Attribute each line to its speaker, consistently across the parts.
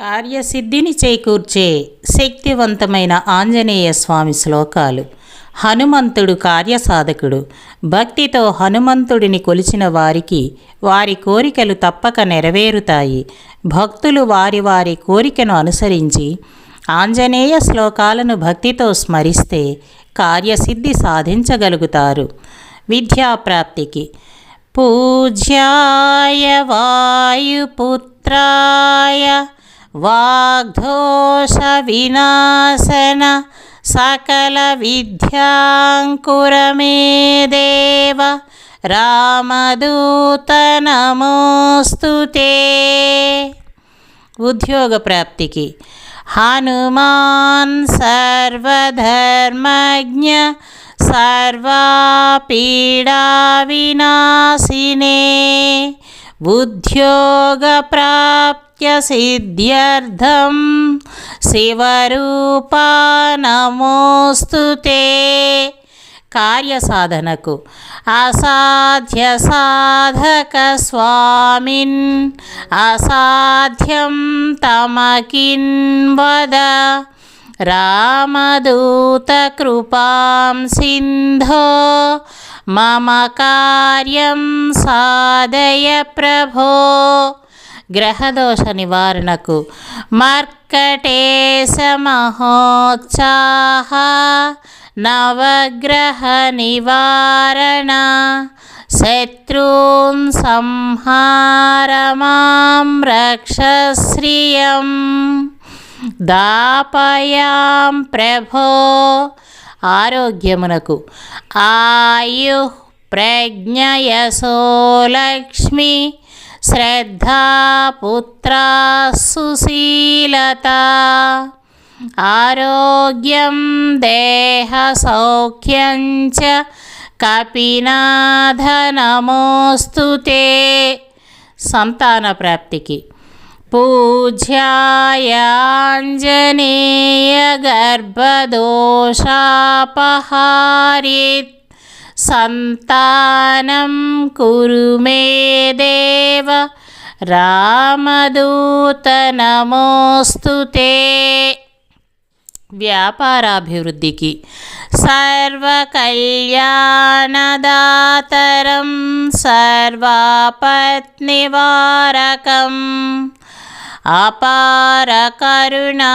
Speaker 1: కార్యసిద్ధిని చేకూర్చే శక్తివంతమైన ఆంజనేయ స్వామి శ్లోకాలు. హనుమంతుడు కార్యసాధకుడు. భక్తితో హనుమంతుడిని కొలిచిన వారికి వారి కోరికలు తప్పక నెరవేరుతాయి. భక్తులు వారి వారి కోరికను అనుసరించి ఆంజనేయ శ్లోకాలను భక్తితో స్మరిస్తే కార్యసిద్ధి సాధించగలుగుతారు. విద్యాప్రాప్తికి. పూజ్యాయ వాయుపుత్రాయ వాగ్దోష వినాశన సకల విద్యాంకురమే దేవ రామదూత నమోస్తుతే ఉద్యోగ ప్రాప్తికి హనుమాన్ సర్వధర్మజ్ఞ సర్వాపీడా వినాశినే ఉద్యోగ ప్రాప్తి సిద్ధ్యర్థం శివరూపా నమోస్తుతే కార్యసాధనకు అసాధ్య సాధక స్వామిన్ అసాధ్యం తమకిన్ వద. రామదూత కృపాం సింధో మమ కార్యం సాధయ ప్రభో. గ్రహదోష నివారణకు. మర్కటేశ మహోత్సాహ నవగ్రహ నివారణ శత్రూన్ సంహారమాం రక్షశ్రియం దాపయాం ప్రభో ఆరోగ్యమునకు. ఆయు ప్రజ్ఞయసో లక్ష్మి శ్రద్ధాపుత్రా సుశీలత ఆరోగ్యం దేహ సౌఖ్యం చ కపినాథ సంతాన ప్రాప్తికి పూజ్యాయాంజనేయ గర్భదోషాపహారిత్ సంతానం కురు మే దేవ రామదూత నమోస్తుతే వ్యాపారాభివృద్ధికి సర్వకళ్యాణదాతరం సర్వాపత్నివారకం अपारकरुणा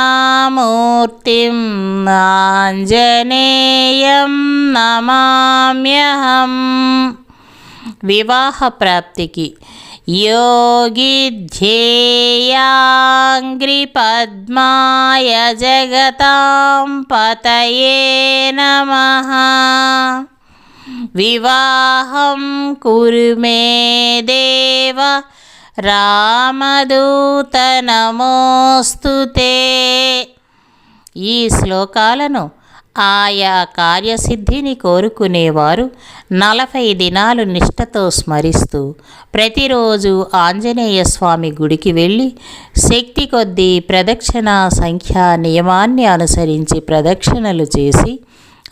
Speaker 1: आञ्जनेयं नमाम्यहम्। नमाम्यहं विवाहप्राप्तिकी। योगिध्येयाङ्ग्रिपद्माय जगतां पतये नमः। विवाहं कुरु मे देव రామదూత నమోస్తుతే ఈ శ్లోకాలను ఆయా కార్యసిద్ధిని కోరుకునేవారు నలభై దినాలు నిష్ఠతో స్మరిస్తూ ప్రతిరోజు ఆంజనేయ స్వామి గుడికి వెళ్ళి శక్తి కొద్దీ ప్రదక్షిణ సంఖ్యా నియమాన్ని అనుసరించి ప్రదక్షిణలు చేసి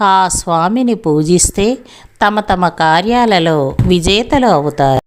Speaker 1: ఆ స్వామిని పూజిస్తే తమ తమ కార్యాలలో విజేతలు అవుతారు.